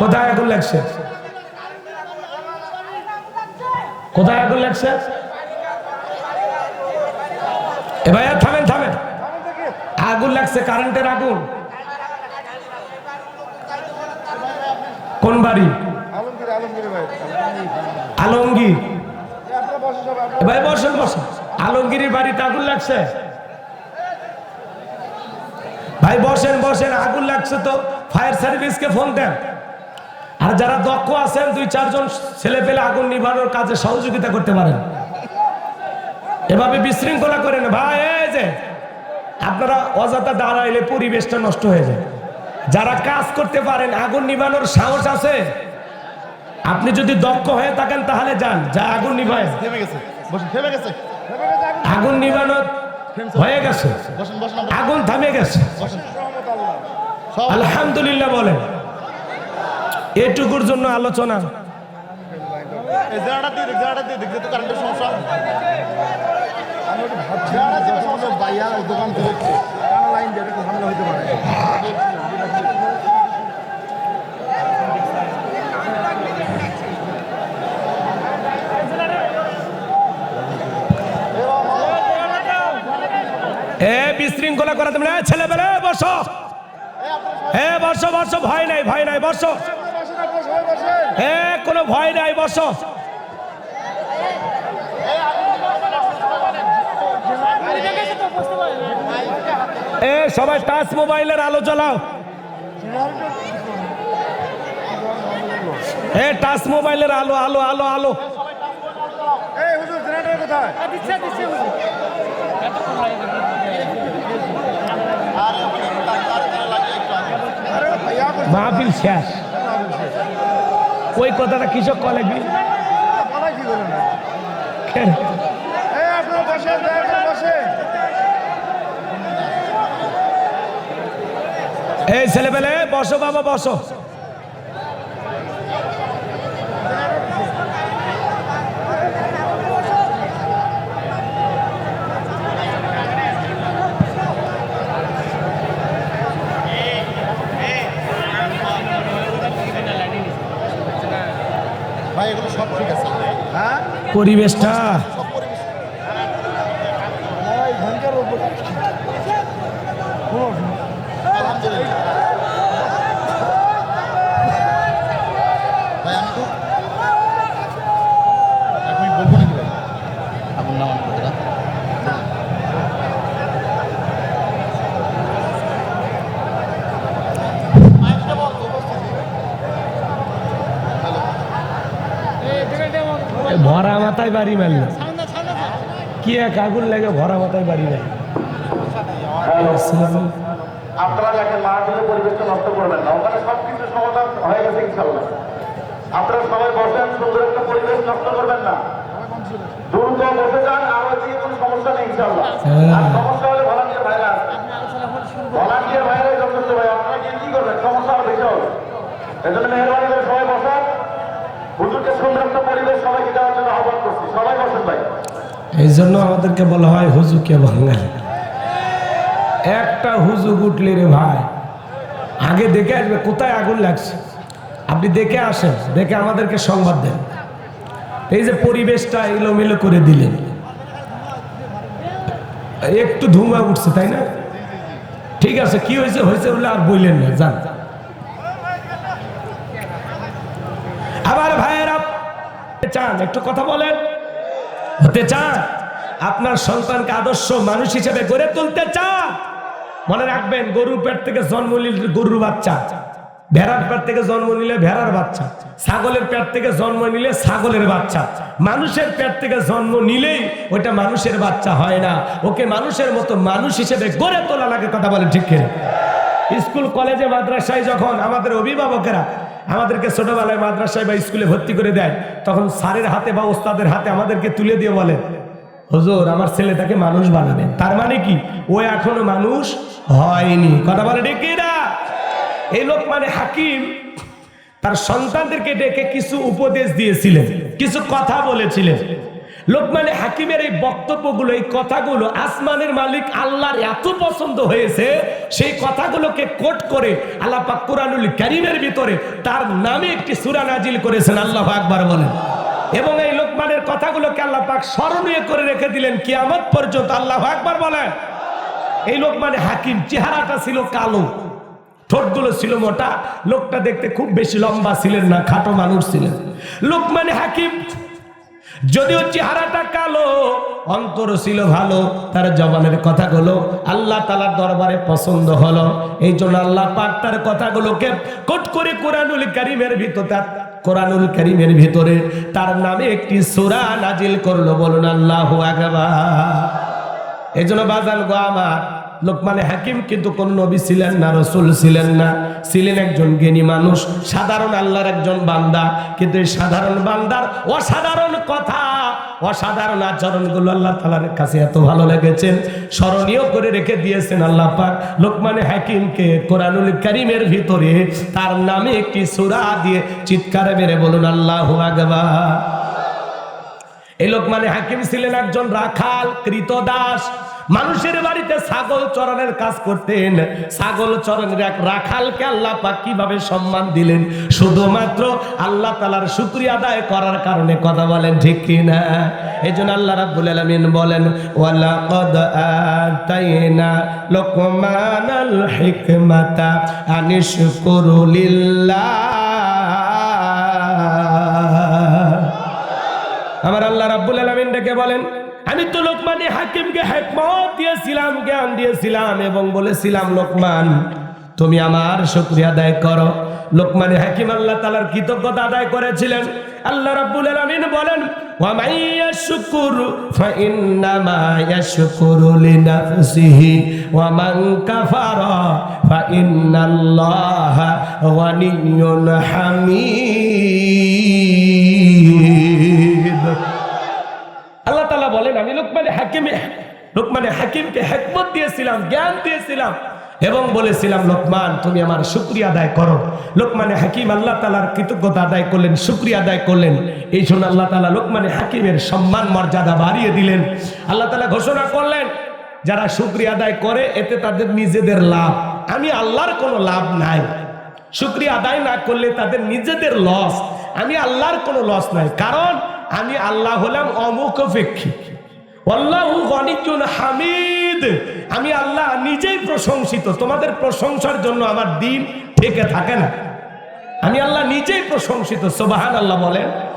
কোথায় আগুন লাগছে? কোথায় আগুন লাগছে? এ ভাইয়া, থামেন থামেন। আগুন লাগছে, কারেন্টের আগুন। কোন বাড়ি? আলমগীর। ভাই, বসেন বসেন। আলমগীরের বাড়িতে আগুন লাগছে? ভাই, বসেন বসেন, আগুন লাগছে তো। ফায়ার সার্ভিসকে ফোন দেন। আর যারা দক্ষ আছেন দুই চারজন ছেলে পেলে আগুন নিভানোর কাজে সহযোগিতা করতে পারেন। এভাবে বিশৃঙ্খলা করেন। ভাই এই যে আপনারা অযথা দাঁড়াইলে পরিবেশটা নষ্ট হয়ে যায়। যারা কাজ করতে পারেন আগুন নিভানোর সাহস আছে? আপনি যদি দক্ষ হয়ে থাকেন তাহলে যান। যা আগুন নিভায়। আগুন নিভানো হয়ে গেছে। আগুন থামে গেছে। আলহামদুলিল্লাহ বলেন। এটুকুর জন্য আলোচনা। এ বিশৃঙ্খলা করা তুমি ছেলে বেলে বসো। এ, বসো বসো, ভয় নাই ভয় নাই, বসো। এ কোনো ভয় নাই বসো। এ সবাই টাচ মোবাইলের আলো জ্বালাও। এ টাচ মোবাইলের আলো আলো আলো আলো। করছে মাহফিল শেষ। ওই কথাটা কৃষক কলে? এই ছেলে ছেলেবেলে বসো বাবা বসো ভাই এগুলো সব ঠিক আছে হ্যাঁ পরিবেশটা সব পরিবেশ এই ঘণ্টার উপর আলহামদুলিল্লাহ ভাই আমি তো এক মিনিট বলব নাকি ভাই আপনার নাম আমি কথাটা এ ভরা মাথায় বাড়ি মারল? কি এক আগুন লাগে ভরা মাথায় বাড়ি মারল? আপনারা দেখেন মাহফিলের পরিবেশটা নষ্ট করবেন না ওখানে সব কিছু সমাধান হয়ে গেছে ইনশাল্লাহ আপনারা সবাই বসেন সুন্দর একটা পরিবেশ নষ্ট করবেন না। দ্রুত বসে যান আর ওই কোনো সমস্যা নেই ইনশাল্লাহ আর সমস্যা হলে ভলান্টিয়ার ভাইরা ভলান্টিয়ার ভাইরাই যথেষ্ট ভাই আপনারা গিয়ে কি করবেন? সমস্যা হবে বেশি হবে এজন্য মেহরবানি করে সবাই বসান। এই জন্য আমাদেরকে বলা হয় হুজুকে বাঙাল। একটা হুজুক উঠলে রে ভাই, আগে দেখে আসবে কোথায় আগুন লাগছে। আপনি দেখে আসেন, দেখে আমাদেরকে সংবাদ দেন। এই যে পরিবেশটা এলোমেলো করে দিলেন। একটু ধুমা উঠছে, তাই না? ঠিক আছে, কি হয়েছে? হয়েছে বলে আর বললেন না, যান। চান, একটু কথা বলেন। হতে চান? আপনার সন্তানকে আদর্শ মানুষ হিসেবে গড়ে তুলতে চান? মনে রাখবেন, গরুর পেট থেকে জন্ম নিলে গরুর বাচ্চা। ভেড়ার পেট থেকে জন্ম নিলে ভেড়ার বাচ্চা। ছাগলের পেট থেকে জন্ম নিলে ছাগলের বাচ্চা। মানুষের পেট থেকে জন্ম নিলেই ওটা মানুষের বাচ্চা হয় না। ওকে মানুষের মতো মানুষ হিসেবে গড়ে তোলা লাগে, কথা বলে ঠিক? স্কুল, কলেজে, মাদ্রাসায় যখন আমাদের অভিভাবকেরা আমাদেরকে ছোটবেলায় মাদ্রাসায় বা স্কুলে ভর্তি করে দেয়, তখন স্যারের হাতে বা ওস্তাদের হাতে আমাদেরকে তুলে দিয়ে বলে, হজোর, আমার ছেলে তাকে মানুষ বানাবে। তার মানে কি? ও এখনও মানুষ হয়নি। কথা বলে ডেকে না? এই লোক মানে হাকিম তার সন্তানদেরকে ডেকে কিছু উপদেশ দিয়েছিলেন, কিছু কথা বলেছিলেন। লোকমানে হাকিমের এই বক্তব্যগুলো, এই কথাগুলো আসমানের মালিক আল্লাহর এত পছন্দ হয়েছে, সেই কথাগুলোকে কোট করে আল্লাহ পাক কোরআনুল কারিমের ভিতরে তার নামে একটি সূরা নাজিল করেছেন, আল্লাহ আকবার বলেন। এবং এই লোকমানের কথাগুলোকে আল্লাহ পাক স্মরণীয় করে রেখে দিলেন, কিয়ামত পর্যন্ত, আল্লাহ আকবার বলেন। এই লোক মানে হাকিম চেহারাটা ছিল কালো, ঠোঁটগুলো ছিল মোটা, লোকটা দেখতে খুব বেশি লম্বা ছিলেন না, খাটো মানুষ ছিলেন। লোক মানে হাকিম যদিও চেহারাটা কালো, অন্তর ছিল ভালো, তার জবানের কথাগুলো আল্লাহ তালার দরবারে পছন্দ হলো। এই জন্য আল্লাহ পাক তার কথাগুলোকে কোট করে কোরআনুল কারিমের ভিতর তার কোরআনুল কারিমের ভিতরে তার নামে একটি সূরা নাজিল করল। বলুন আল্লাহু আকবার। এই জন্য বাজান গো আমার লোকমানে হাকিম কিন্তু কোন নবী ছিলেন না, রসুল ছিলেন না। ছিলেন একজন জ্ঞানী মানুষ, সাধারণ আল্লাহর একজন বান্দা। কিন্তু এই সাধারণ বান্দার অসাধারণ কথা, অসাধারণ আচরণগুলো আল্লাহ তালার কাছে এত ভালো লেগেছেন স্মরণীয় করে রেখে দিয়েছেন আল্লাহ পাক লোকমানে হাকিমকে কোরআনুল করিমের ভিতরে তার নামে একটি সুরা দিয়ে চিৎকারে মেরে বলুন, আল্লাহ আকবার। এই লোক মানে হাকিম ছিলেন একজন রাখাল, কৃতদাস মানুষের বাড়িতে ছাগল চরণের কাজ করতেন। ছাগল চরণের এক রাখালকে আল্লাহ পাক কীভাবে সম্মান দিলেন? শুধুমাত্র আল্লাহ তালার শুক্রিয়া আদায় করার কারণে কথা বলেন, ঠিক কিনা এই জন্য আল্লাহ রাব্বুল আলামিন বলেন লিল্লাহ। আমার আল্লাহ রাব্বুল আলামিন ডেকে বলেন আমি তো লোকমানে হাকিমকে হেকমত দিয়েছিলাম জ্ঞান দিয়েছিলাম এবং বলেছিলাম, লোকমান, তুমি আমার শুকরিয়া আদায় করো। লোকমানে হাকিম আল্লাহ তাআলার কৃতজ্ঞতা আদায় করেছিলেন। আল্লাহ রাব্বুল আলামিন বলেন, ওয়া লোকমানে হাকিমকে হেকমত দিয়েছিলাম, জ্ঞান দিয়েছিলাম এবং বলেছিলাম, লোকমান, তুমি আমার শুক্রিয়া আদায় করো। লোকমানে হাকিম আল্লাহ তালার কৃতজ্ঞতা আদায় করলেন, শুক্রিয়া আদায় করলেন। এই জন্য আল্লাহ তালা লোকমানে হাকিমের সম্মান, মর্যাদা বাড়িয়ে দিলেন। আল্লাহ তালা ঘোষণা করলেন, যারা শুক্রিয়া আদায় করে, এতে তাদের নিজেদের লাভ। আমি আল্লাহর কোনো লাভ নাই। শুক্রিয়া আদায় না করলে তাদের নিজেদের লস আমি আল্লাহর কোনো লস নাই। কারণ আমি আল্লাহ হলাম অমুখপেক্ষী। হামিদ। আমি আল্লাহ নিজেই প্রশংসিত। তোমাদের প্রশংসার জন্য আমার দিন থেকে থাকে না। আমি আল্লাহ নিজেই প্রশংসিত। সোবাহান আল্লাহ বলেন